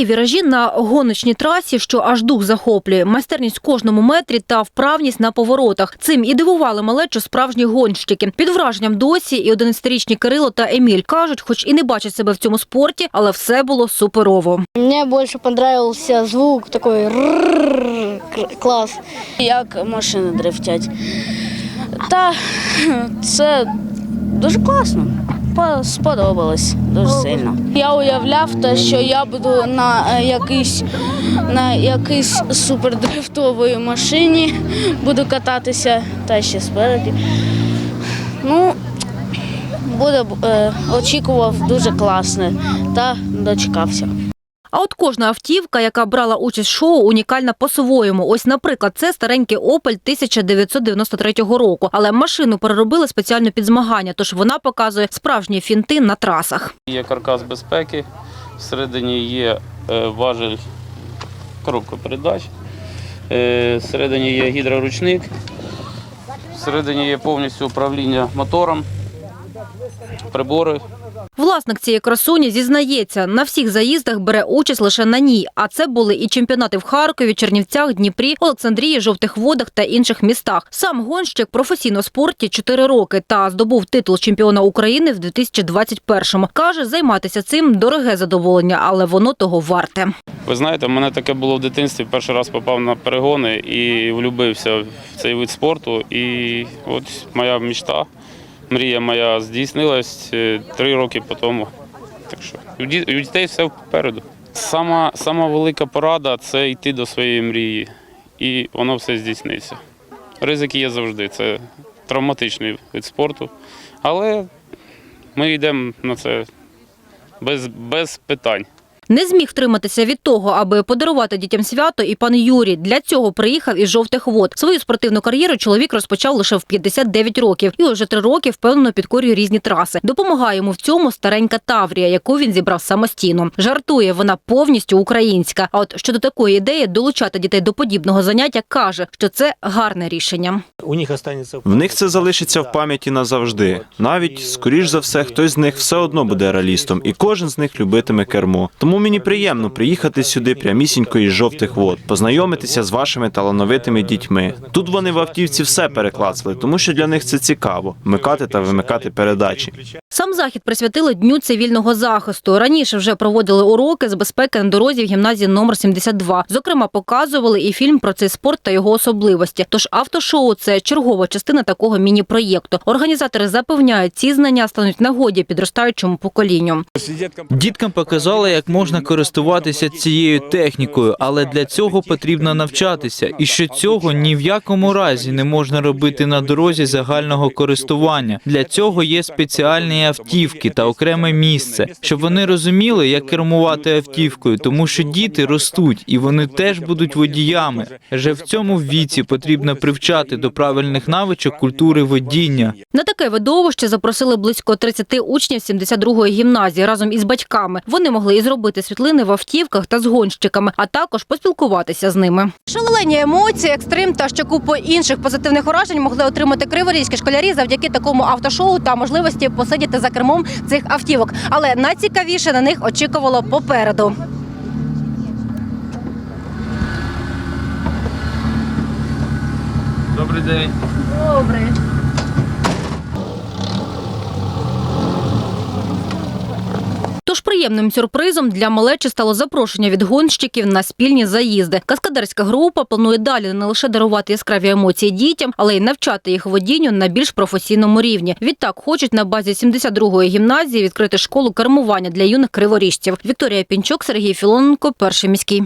Круті віражі на гоночній трасі, що аж дух захоплює, майстерність в кожному метрі та вправність на поворотах. Цим і дивували малечу справжні гонщики. Під враженням досі і 11-річні Кирило та Еміль кажуть, хоч і не бачать себе в цьому спорті, але все було суперово. Мне больше понравился звук такой «рррррр», к- класс. як машини дрифтять. Та це дуже класно. По- Сподобалось дуже сильно. Я уявляв те, що я буду на е, якійсь на якійсь супердрифтовій машині, буду кататися та ще спереді. Ну, буде е, очікував дуже класне та дочекався. А от кожна автівка, яка брала участь в шоу, унікальна по-своєму. Ось, наприклад, це старенький Opel 1993 року. Але машину переробили спеціально під змагання, тож вона показує справжні фінти на трасах. Є каркас безпеки, всередині є е, важель коробка передач, е, всередині є гідроручник, всередині є повністю управління мотором, прибори. Власник цієї красуні зізнається, на всіх заїздах бере участь лише на ній. А це були і чемпіонати в Харкові, Чернівцях, Дніпрі, Олександрії, Жовтих Водах та інших містах. Сам гонщик професійно в спорті 4 роки та здобув титул чемпіона України в 2021-му. Каже, займатися цим дороге задоволення, але воно того варте. Ви знаєте, в мене таке було в дитинстві. Перший раз попав на перегони і влюбився в цей вид спорту. І от моя мечта, мрія моя здійснилась е, три роки по тому. Так що у дітей все попереду. Сама, сама велика порада це йти до своєї мрії, і воно все здійсниться. Ризики є завжди. Це травматичний вид спорту. Але ми йдемо на це без, без питань. Не зміг втриматися від того, аби подарувати дітям свято, і пан Юрій для цього приїхав із жовтих вод. Свою спортивну кар'єру чоловік розпочав лише в 59 років і уже три роки впевнено підкорює різні траси. Допомагає йому в цьому старенька Таврія, яку він зібрав самостійно. Жартує, вона повністю українська. А от щодо такої ідеї долучати дітей до подібного заняття, каже, що це гарне рішення. У них останется В них це залишиться в пам'яті назавжди. Навіть, скоріш за все, хтось з них все одно буде реалістом, і кожен з них любитиме кермо. Тому мені приємно приїхати сюди прямісінько із жовтих вод, познайомитися з вашими талановитими дітьми. Тут вони в автівці все переклацали, тому що для них це цікаво вмикати та вимикати передачі. Сам захід присвятили дню цивільного захисту. Раніше вже проводили уроки з безпеки на дорозі в гімназії номер 72. Зокрема, показували і фільм про цей спорт та його особливості. Тож автошоу це чергова частина такого міні-проєкту. Організатори запевняють, ці знання стануть нагоді підростаючому поколінню. Діткам показали, як можна користуватися цією технікою, але для цього потрібно навчатися, і що цього ні в якому разі не можна робити на дорозі загального користування. Для цього є спеціальні автівки та окреме місце, щоб вони розуміли, як кермувати автівкою, тому що діти ростуть і вони теж будуть водіями. Вже в цьому віці потрібно привчати до правильних навичок культури водіння. На таке видовище запросили близько 30 учнів 72-ї гімназії разом із батьками. Вони могли і зробити світлини в автівках та з гонщиками, а також поспілкуватися з ними. Шалені емоції, екстрим та ще купу інших позитивних уражень могли отримати криворізькі школярі завдяки такому автошоу та можливості посидіти за кермом цих автівок. Але найцікавіше на них очікувало попереду. Добрий день. Тож приємним сюрпризом для малечі стало запрошення від гонщиків на спільні заїзди. Каскадерська група планує далі не лише дарувати яскраві емоції дітям, але й навчати їх водінню на більш професійному рівні. Відтак хочуть на базі 72-ї гімназії відкрити школу кермування для юних криворіжців. Вікторія Пінчук, Сергій Філоненко, перший міський.